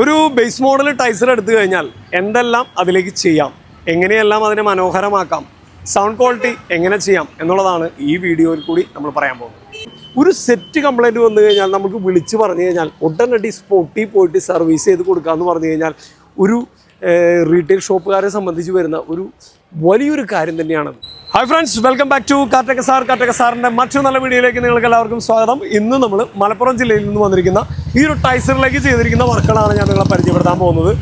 ഒരു base model ടൈസർ എടുത്തു കഴിഞ്ഞാൽ എന്തെല്ലാം അതിലേക്ക് ചെയ്യാം? എങ്ങനെയെല്ലാം അതിനെ മനോഹരമാക്കാം? സൗണ്ട് ക്വാളിറ്റി എങ്ങനെ ചെയ്യാം? എന്നുള്ളതാണ് ഈ വീഡിയോയിൽ കൂടി നമ്മൾ പറയാൻ പോകുന്നത്. ഒരു സെറ്റ് കംപ്ലൈന്റ് വന്നു കഴിഞ്ഞാൽ നമുക്ക് വിളിച്ച് പറഞ്ഞു കഴിഞ്ഞാൽ ഉടനടി സ്പോട്ടിൽ പോയിട്ട് സർവീസ് ചെയ്ത് കൊടുക്കാമെന്ന് പറഞ്ഞു കഴിഞ്ഞാൽ ഒരു റീറ്റെയിൽ ഷോപ്പുകാരെ സംബന്ധിച്ച് വരുന്ന ഒരു വലിയൊരു കാര്യം തന്നെയാണത്. Hi friends welcome back to Kattaka sir. Kattaka സാറിന്റെ മറ്റൊരു നല്ല വീഡിയോയിലേക്ക് നിങ്ങൾക്ക് എല്ലാവർക്കും സ്വാഗതം. ഇന്ന് നമ്മൾ മലപ്പുറം ജില്ലയിൽ നിന്ന് വന്നിരിക്കുന്ന ഈ ഒരു ടൈസറിലേക്ക് ചെയ്തിരിക്കുന്ന വർക്കുകളാണ് ഞാൻ നിങ്ങളെ പരിചയപ്പെടുത്താൻ പോകുന്നത്.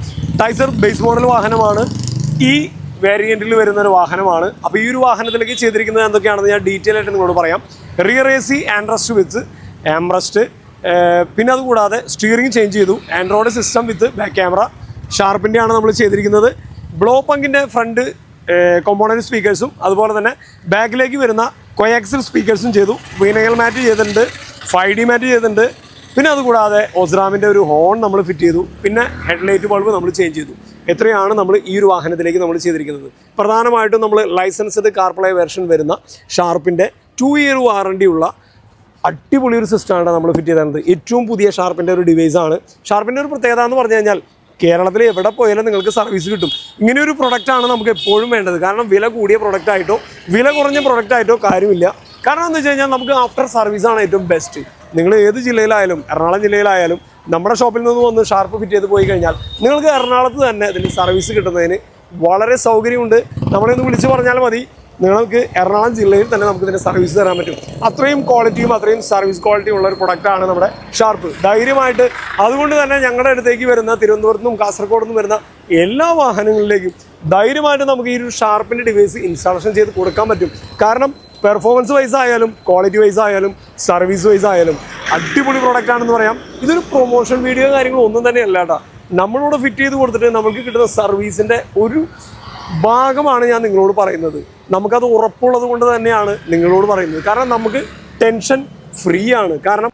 ടൈസർ ബേസ് മോഡൽ വാഹനമാണ്. ഈ വേരിയന്റിൽ വരുന്ന ഒരു വാഹനമാണ്. അപ്പോൾ ഈ ഒരു വാഹനത്തിലേക്ക് ചെയ്തിരിക്കുന്നത് എന്തൊക്കെയാണെന്ന് ഞാൻ ഡീറ്റെയിൽ ആയിട്ട് നിങ്ങളോട് പറയാം. Rear A C ആൻഡ്രസ്റ്റ് with armrest പിന്നെ അതുകൂടാതെ സ്റ്റിയറിംഗ് ചേഞ്ച് ചെയ്തു. Android system with back camera ഷാർപ്പിന്റെ ആണ് നമ്മൾ ചെയ്തിരിക്കുന്നത്. ബ്ലോ പങ്കിന്റെ ഫ്രണ്ട് കോമ്പോണന്റ് സ്പീക്കേഴ്സും അതുപോലെ തന്നെ ബാക്കിലേക്ക് വരുന്ന കൊയാക്സിൽ സ്പീക്കേഴ്സും ചെയ്തു. വീനകൽ മാറ്റ് ചെയ്തിട്ടുണ്ട് ഫൈവ് ഡി മാറ്റ് ചെയ്തിട്ടുണ്ട്. പിന്നെ അതുകൂടാതെ ഒസ്രാമിന്റെ ഒരു ഹോൺ നമ്മൾ ഫിറ്റ് ചെയ്തു. പിന്നെ ഹെഡ്ലൈറ്റ് ബൾബ് നമ്മൾ ചേഞ്ച് ചെയ്തു. എത്രയാണ് നമ്മൾ ഈ ഒരു വാഹനത്തിലേക്ക് നമ്മൾ ചെയ്തിരിക്കുന്നത്. പ്രധാനമായിട്ടും നമ്മൾ ലൈസൻസ്ഡ് കാർപ്ലേ വെർഷൻ വരുന്ന ഷാർപ്പിന്റെ ടു ഇയർ വാറണ്ടി ഉള്ള അടിപൊളി ഒരു സിസ്റ്റമാണ് നമ്മൾ ഫിറ്റ് ചെയ്തത് ഏറ്റവും പുതിയ ഷാർപ്പിന്റെ ഒരു ഡിവൈസാണ് ഷാർപ്പിന്റെ ഒരു പ്രത്യേകത എന്ന് പറഞ്ഞു കഴിഞ്ഞാൽ കേരളത്തിൽ എവിടെ പോയാലും നിങ്ങൾക്ക് സർവീസ് കിട്ടും. ഇങ്ങനെ ഒരു പ്രൊഡക്റ്റാണ് നമുക്ക് എപ്പോഴും വേണ്ടത്. കാരണം വില കൂടിയ പ്രൊഡക്റ്റ് ആയിട്ടോ വില കുറഞ്ഞ പ്രൊഡക്റ്റ് ആയിട്ടോ കാര്യമില്ല. കാരണം എന്താ വെച്ച് കഴിഞ്ഞാൽ നമുക്ക് ആഫ്റ്റർ സർവീസാണ് ഏറ്റവും ബെസ്റ്റ് നിങ്ങൾ ഏത് ജില്ലയിലായാലും എറണാകുളം ജില്ലയിലായാലും നമ്മുടെ ഷോപ്പിൽ നിന്ന് വന്ന് ഷാർപ്പ് ഫിറ്റ് ചെയ്ത് പോയി കഴിഞ്ഞാൽ നിങ്ങൾക്ക് എറണാകുളത്ത് തന്നെ ഇതിന് സർവീസ് കിട്ടുന്നതിന് വളരെ സൗകര്യമുണ്ട്. നമ്മളെ ഒന്ന് വിളിച്ച് പറഞ്ഞാൽ മതി. നിങ്ങൾക്ക് എറണാകുളം ജില്ലയിൽ തന്നെ നമുക്ക് ഇതിന്റെ സർവീസ് തരാൻ പറ്റും. അത്രയും ക്വാളിറ്റിയും അത്രയും സർവീസ് ക്വാളിറ്റിയും ഉള്ള ഒരു പ്രൊഡക്റ്റാണ് നമ്മുടെ ഷാർപ്പ് ധൈര്യമായിട്ട് അതുകൊണ്ട് തന്നെ ഞങ്ങളുടെ അടുത്തേക്ക് വരുന്ന തിരുവനന്തപുരത്ത് നിന്നും കാസർഗോഡ് നിന്നും വരുന്ന എല്ലാ വാഹനങ്ങളിലേക്കും ധൈര്യമായിട്ട് നമുക്ക് ഈ ഒരു ഷാർപ്പിന്റെ ഡിവൈസ് ഇൻസ്റ്റാളേഷൻ ചെയ്ത് കൊടുക്കാൻ പറ്റും. കാരണം പെർഫോമൻസ് വൈസ് ആയാലും ക്വാളിറ്റി വൈസ് ആയാലും സർവീസ് വൈസ് ആയാലും അടിപൊളി പ്രൊഡക്റ്റ് ആണെന്ന് പറയാം. ഇതൊരു പ്രൊമോഷൻ വീഡിയോ കാര്യങ്ങളോ ഒന്നും തന്നെ അല്ല കേട്ടോ. നമ്മളോട് ഫിറ്റ് ചെയ്ത് കൊടുത്തിട്ട് നമുക്ക് കിട്ടുന്ന സർവീസിന്റെ ഒരു ഭാഗമാണ് ഞാൻ നിങ്ങളോട് പറയുന്നത്. നമുക്കത് ഉറപ്പുള്ളത് കൊണ്ട് തന്നെയാണ് നിങ്ങളോട് പറയുന്നത്. കാരണം നമുക്ക് ടെൻഷൻ ഫ്രീ ആണ്. കാരണം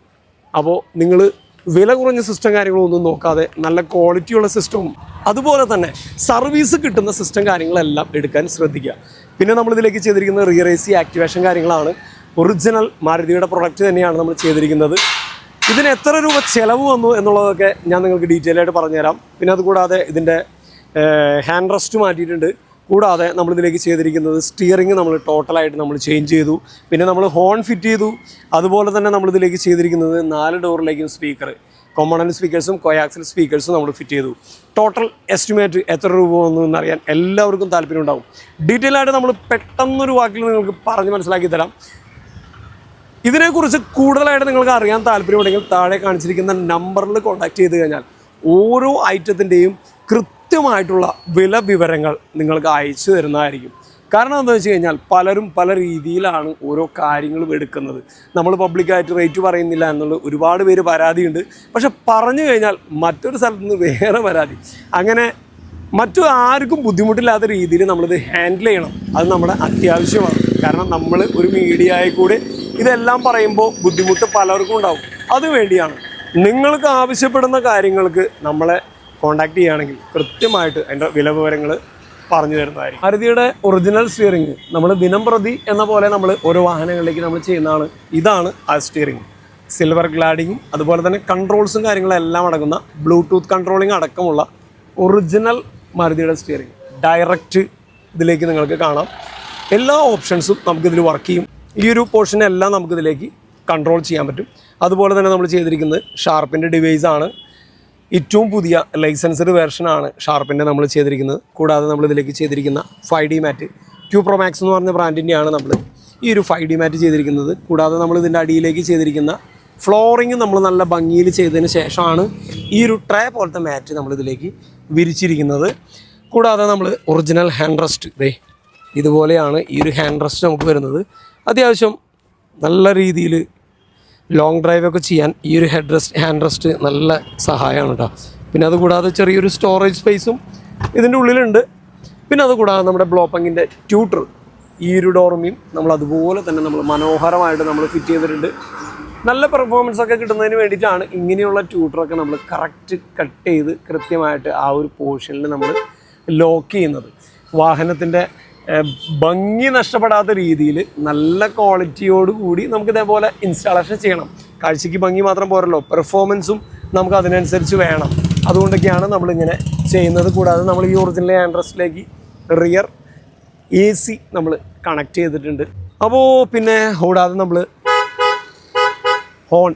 അപ്പോൾ നിങ്ങൾ വില കുറഞ്ഞ സിസ്റ്റം കാര്യങ്ങളൊന്നും നോക്കാതെ നല്ല ക്വാളിറ്റിയുള്ള സിസ്റ്റവും അതുപോലെ തന്നെ സർവീസ് കിട്ടുന്ന സിസ്റ്റം കാര്യങ്ങളെല്ലാം എടുക്കാൻ ശ്രദ്ധിക്കുക. പിന്നെ നമ്മൾ ഇതിലേക്ക് ചെയ്തിരിക്കുന്ന റിയർ എ സി ആക്ടിവേഷൻ കാര്യങ്ങളാണ്. ഒറിജിനൽ മാരുതിയുടെ പ്രൊഡക്റ്റ് തന്നെയാണ് നമ്മൾ ചെയ്തിരിക്കുന്നത്. ഇതിന് എത്ര രൂപ ചിലവ് വന്നു എന്നുള്ളതൊക്കെ ഞാൻ നിങ്ങൾക്ക് ഡീറ്റെയിൽ ആയിട്ട് പറഞ്ഞുതരാം. പിന്നെ അതുകൂടാതെ ഇതിന്റെ ഹാൻഡ് റെസ്റ്റ് മാറ്റിയിട്ടുണ്ട്. കൂടാതെ നമ്മളിതിലേക്ക് ചെയ്തിരിക്കുന്നത് സ്റ്റിയറിംഗ് നമ്മൾ ടോട്ടലായിട്ട് നമ്മൾ ചേഞ്ച് ചെയ്തു. പിന്നെ നമ്മൾ ഹോൺ ഫിറ്റ് ചെയ്തു. അതുപോലെ തന്നെ നമ്മളിതിലേക്ക് ചെയ്തിരിക്കുന്നത് നാല് ഡോറിലേക്കും സ്പീക്കർ കോമണൻ സ്പീക്കേഴ്സും കൊയാക്സൽ സ്പീക്കേഴ്സും നമ്മൾ ഫിറ്റ് ചെയ്തു. ടോട്ടൽ എസ്റ്റിമേറ്റ് എത്ര രൂപ വന്നു എന്നറിയാൻ എല്ലാവർക്കും താല്പര്യം ഉണ്ടാകും ഡീറ്റെയിൽ ആയിട്ട് നമ്മൾ പെട്ടെന്നൊരു വാക്കിൽ നിങ്ങൾക്ക് പറഞ്ഞ് മനസ്സിലാക്കി തരാം. ഇതിനെക്കുറിച്ച് കൂടുതലായിട്ട് നിങ്ങൾക്ക് അറിയാൻ താല്പര്യമുണ്ടെങ്കിൽ താഴെ കാണിച്ചിരിക്കുന്ന നമ്പറിൽ കോൺടാക്ട് ചെയ്ത് കഴിഞ്ഞാൽ ഓരോ ഐറ്റത്തിന്റെയും കൃത്യമായിട്ടുള്ള വില വിവരങ്ങൾ നിങ്ങൾക്ക് അയച്ചു തരുന്നതായിരിക്കും. കാരണം എന്താ വെച്ച് കഴിഞ്ഞാൽ പലരും പല രീതിയിലാണ് ഓരോ കാര്യങ്ങളും എടുക്കുന്നത്. നമ്മൾ പബ്ലിക്കായിട്ട് റേറ്റ് പറയുന്നില്ല എന്നുള്ള ഒരുപാട് പേര് പരാതിയുണ്ട്. പക്ഷെ പറഞ്ഞു കഴിഞ്ഞാൽ മറ്റൊരു സ്ഥലത്ത് നിന്ന് വേറെ പരാതി. അങ്ങനെ മറ്റു ആർക്കും ബുദ്ധിമുട്ടില്ലാത്ത രീതിയിൽ നമ്മളിത് ഹാൻഡിൽ ചെയ്യണം. അത് നമ്മുടെ അത്യാവശ്യമാണ്. കാരണം നമ്മൾ ഒരു മീഡിയയിൽ കൂടെ ഇതെല്ലാം പറയുമ്പോൾ ബുദ്ധിമുട്ട് പലർക്കും ഉണ്ടാവും. അതുവേണ്ടിയാണ് നിങ്ങൾക്ക് ആവശ്യപ്പെടുന്ന കാര്യങ്ങൾക്ക് നമ്മളെ കോണ്ടാക്ട് ചെയ്യുകയാണെങ്കിൽ കൃത്യമായിട്ട് അതിന്റെ വില വിവരങ്ങൾ പറഞ്ഞു തരുന്നതായിരിക്കും. മാരുതിയുടെ ഒറിജിനൽ സ്റ്റിയറിംഗ് നമ്മൾ ദിനം പ്രതി എന്ന പോലെ നമ്മൾ ഓരോ വാഹനങ്ങളിലേക്ക് നമ്മൾ ചെയ്യുന്നതാണ്. ഇതാണ് ആ സ്റ്റിയറിംഗ് സിൽവർ ഗ്ലാഡിങ്ങും അതുപോലെ തന്നെ കൺട്രോൾസും കാര്യങ്ങളും എല്ലാം അടങ്ങുന്ന ബ്ലൂടൂത്ത് കൺട്രോളിംഗ് അടക്കമുള്ള ഒറിജിനൽ മാരുതിയുടെ സ്റ്റിയറിംഗ് ഡയറക്റ്റ് ഇതിലേക്ക് നിങ്ങൾക്ക് കാണാം. എല്ലാ ഓപ്ഷൻസും നമുക്കിതിൽ വർക്ക് ചെയ്യും. ഈ ഒരു പോർഷനെല്ലാം നമുക്കിതിലേക്ക് കൺട്രോൾ ചെയ്യാൻ പറ്റും. അതുപോലെ തന്നെ നമ്മൾ ചെയ്തിരിക്കുന്നത് ഷാർപ്പിന്റെ ഡിവൈസാണ് ഏറ്റവും പുതിയ ലൈസൻസഡ് വേർഷനാണ് ഷാർപ്പിന്റെ നമ്മൾ ചെയ്തിരിക്കുന്നത്. കൂടാതെ നമ്മൾ ഇതിലേക്ക് ചെയ്തിരിക്കുന്ന five D mat Q pro max എന്ന് പറഞ്ഞ ബ്രാൻഡിന്റെയാണ് നമ്മൾ ഈ ഒരു ഫൈവ് ഡി മാറ്റ് ചെയ്തിരിക്കുന്നത്. കൂടാതെ നമ്മൾ ഇതിന്റെ അടിയിലേക്ക് ചെയ്തിരിക്കുന്ന ഫ്ലോറിങ് നമ്മൾ നല്ല ഭംഗിയിൽ ചെയ്തതിന് ശേഷമാണ് ഈ ഒരു ട്രേ പോലത്തെ മാറ്റ് നമ്മൾ ഇതിലേക്ക് വിരിച്ചിരിക്കുന്നത്. കൂടാതെ നമ്മൾ ഒറിജിനൽ ഹാൻഡ് റെസ്റ്റ് ദേ ഇതുപോലെയാണ് ഈ ഒരു ഹാൻഡ് റെസ്റ്റ് നമുക്ക് വരുന്നത്. അത്യാവശ്യം നല്ല രീതിയിൽ ലോങ് ഡ്രൈവ് ഒക്കെ ചെയ്യാൻ ഈ ഒരു ഹെഡ് റെസ്റ്റ് ഹാൻഡ് റെസ്റ്റ് നല്ല സഹായമാണ് കേട്ടോ പിന്നെ അതുകൂടാതെ ചെറിയൊരു സ്റ്റോറേജ് സ്പേസും ഇതിന്റെ ഉള്ളിലുണ്ട്. പിന്നെ അതുകൂടാതെ നമ്മുടെ ബ്ലോപ്പങ്ങിന്റെ ട്യൂട്ടർ ഈ ഒരു ഡോർമിയും നമ്മൾ അതുപോലെ തന്നെ നമ്മൾ മനോഹരമായിട്ട് നമ്മൾ ഫിറ്റ് ചെയ്തിട്ടുണ്ട്. നല്ല പെർഫോമൻസ് ഒക്കെ കിട്ടുന്നതിന് വേണ്ടിയിട്ടാണ് ഇങ്ങനെയുള്ള ട്യൂട്ടറൊക്കെ നമ്മൾ കറക്റ്റ് കട്ട് ചെയ്ത് കൃത്യമായിട്ട് ആ ഒരു പോർഷനിൽ നമ്മൾ ലോക്ക് ചെയ്യുന്നത്. വാഹനത്തിന്റെ ഭംഗി നഷ്ടപ്പെടാത്ത രീതിയിൽ നല്ല ക്വാളിറ്റിയോട് കൂടി നമുക്ക് ഇതേപോലെ ഇൻസ്റ്റാളേഷൻ ചെയ്യണം. കാഴ്ചയ്ക്ക് ഭംഗി മാത്രം പോരല്ലോ. പെർഫോമൻസും നമുക്ക് അതിനനുസരിച്ച് വേണം. അതുകൊണ്ടൊക്കെയാണ് നമ്മളിങ്ങനെ ചെയ്യുന്നത്. കൂടാതെ നമ്മൾ ഈ ഒറിജിനൽ ആൻഡ്രസ്റ്റിലേക്ക് റിയർ എ സി നമ്മൾ കണക്ട് ചെയ്തിട്ടുണ്ട്. അപ്പോൾ പിന്നെ കൂടാതെ നമ്മൾ ഹോൺ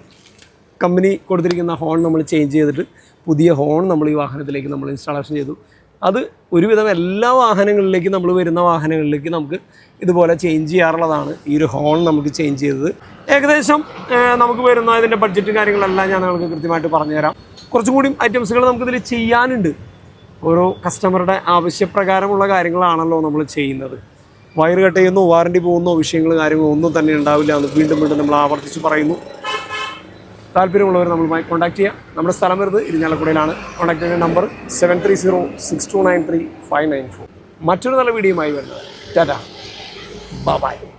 കമ്പനി കൊടുത്തിരിക്കുന്ന ഹോൺ നമ്മൾ ചേഞ്ച് ചെയ്തിട്ട് പുതിയ ഹോൺ നമ്മൾ ഈ വാഹനത്തിലേക്ക് നമ്മൾ ഇൻസ്റ്റാളേഷൻ ചെയ്തു. അത് ഒരുവിധം എല്ലാ വാഹനങ്ങളിലേക്കും നമ്മൾ വരുന്ന വാഹനങ്ങളിലേക്ക് നമുക്ക് ഇതുപോലെ ചേഞ്ച് ചെയ്യാറുള്ളതാണ്. ഈ ഒരു ഹോൺ നമുക്ക് ചേഞ്ച് ചെയ്തത്. ഏകദേശം നമുക്ക് വരുന്ന ഇതിന്റെ ബഡ്ജറ്റും കാര്യങ്ങളെല്ലാം ഞാൻ നിങ്ങൾക്ക് കൃത്യമായിട്ട് പറഞ്ഞുതരാം. കുറച്ചും കൂടി ഐറ്റംസുകൾ നമുക്കിതിൽ ചെയ്യാനുണ്ട്. ഓരോ കസ്റ്റമറുടെ ആവശ്യപ്രകാരമുള്ള കാര്യങ്ങളാണല്ലോ നമ്മൾ ചെയ്യുന്നത്. വയറ് കട്ട് ചെയ്യുന്നോ വാറണ്ടി പോകുന്നോ വിഷയങ്ങൾ കാര്യങ്ങളോ ഒന്നും തന്നെ ഉണ്ടാവില്ല എന്ന് വീണ്ടും വീണ്ടും നമ്മൾ ആവർത്തിച്ച് പറയുന്നു. താല്പര്യമുള്ളവർ നമ്മളുമായി കോൺടാക്ട് ചെയ്യാം. നമ്മുടെ സ്ഥലം വരുന്നത് ഇരിഞ്ഞാലക്കുടയിലാണ് കോൺടാക്ട് ചെയ്യുന്ന number seven three zero six two nine three five nine four മറ്റൊരു നല്ല വീഡിയോയുമായി വരുന്നത്. ടാറ്റ. ബൈ